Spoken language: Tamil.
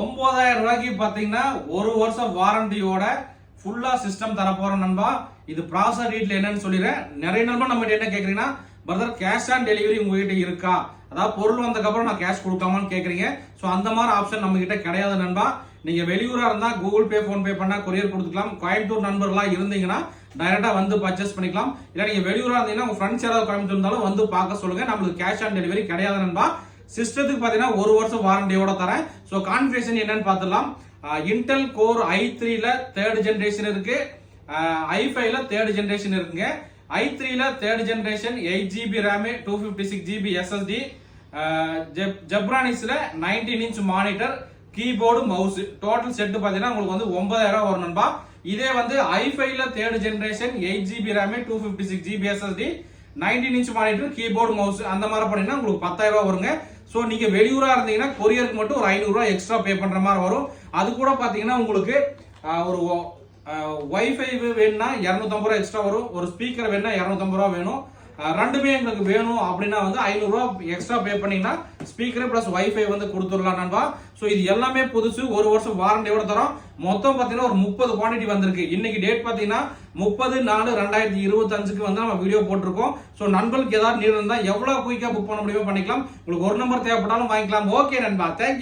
ஒன்பதாயிரம் ரூபாய்க்கு பார்த்தீங்கன்னா ஒரு வருஷம் வாரண்டியோட ஃபுல்லாக சிஸ்டம் தரப்போகிறோம் நண்பா. இது ப்ராசர் டீட்ல என்னன்னு சொல்லிடுறேன். நிறைய நண்பா நம்ம என்ன கேட்குறீங்கன்னா பிரதர் கேஷ் ஆன் டெலிவரி உங்ககிட்ட இருக்கா? அதாவது பொருள் வந்ததுக்கப்புறம் நான் கேஷ் கொடுக்காமான்னு கேட்குறீங்க ஸோ அந்த மாதிரி ஆப்ஷன் நம்மகிட்ட கிடையாது நண்பா. நீங்கள் வெளியூராக இருந்தால் Google Pay PhonePe pay courier கொடுத்துக்கலாம். கோயம்புத்தூர் நண்பர்களாக இருந்தீங்கன்னா டைரெக்டாக வந்து பர்ச்சேஸ் பண்ணிக்கலாம். இல்லை நீங்கள் வெளியூராக இருந்தீங்கன்னா உங்கள் ஃப்ரெண்ட்ஸ் யாராவது கோயம்புத்தூர் இருந்தாலும் வந்து பார்க்க சொல்லுங்க. நம்மளுக்கு கேஷ் ஆன் டெலிவரி கிடையாது நண்பா. சிஸ்டத்துக்கு பார்த்தீங்கன்னா ஒரு வருஷம் வாரண்டியோட தரேன். ஸோ கான்ஃபிகரேஷன் என்னன்னு பார்த்துலாம் இன்டெல் கோர் ஐ த்ரீல தேர்ட் ஜென்ரேஷன் இருக்கு. ஐ ஃபைவ்ல தேர்ட் ஜென்ரேஷன் இருக்குங்க. ஐ த்ரீல third generation eight GB RAM two fifty six GB SSD ஜெப்ரானிக்ஸ்ல nineteen inch monitor keyboard mouse total set பார்த்தீங்கன்னா உங்களுக்கு வந்து ஒன்பதாயிரம் ரூபாய் வரும் நண்பா. இதே வந்து ஐ ஃபைவ்ல third generation eight GB RAM two fifty six GB SSD nineteen inch monitor keyboard mouse அந்த மாதிரி பண்ணீங்கன்னா உங்களுக்கு பத்தாயிரம் ரூபா வருங்க. ஸோ நீங்க வெளியூரா இருந்தீங்கன்னா கொரியருக்கு மட்டும் ஒரு ஐநூறு ரூபாய் எக்ஸ்ட்ரா பே பண்ற மாதிரி வரும். அது கூட பாத்தீங்கன்னா உங்களுக்கு ஒரு ஒய்ஃபை வேணும்னா இரநூத்தம்பது ரூபா எக்ஸ்ட்ரா வரும். ஒரு ஸ்பீக்கர் வேணும்னா இரநூத்தம்பது ரூபா வேணும். ரெண்டுமே எங்களுக்கு வேணும் அப்படின்னா வந்து ஐநூறுரூவா எக்ஸ்ட்ரா பே பண்ணிங்கன்னா ஸ்பீக்கர் ப்ளஸ் ஒய்ஃபை வந்து கொடுத்துடலாம் நண்பா. ஸோ இது எல்லாமே புதுசு. ஒரு வருஷம் வாரண்டியோட தரோம். மொத்தம் பார்த்தீங்கன்னா ஒரு முப்பது குவான்டிட்டி வந்திருக்கு. இன்னைக்கு டேட் பார்த்தீங்கன்னா முப்பது நாலு ரெண்டாயிரத்தி இருபத்தஞ்சுக்கு வந்து நம்ம வீடியோ போட்டிருக்கோம். ஸோ நண்பர்களுக்கு ஏதாவது நீர் இருந்தால் எவ்வளோ குயிக்காக புக் பண்ண முடியுமோ பண்ணிக்கலாம். உங்களுக்கு ஒரு நம்பர் தேவைப்பட்டாலும் வாங்கிக்கலாம். ஓகே நண்பா. தேங்க்யூ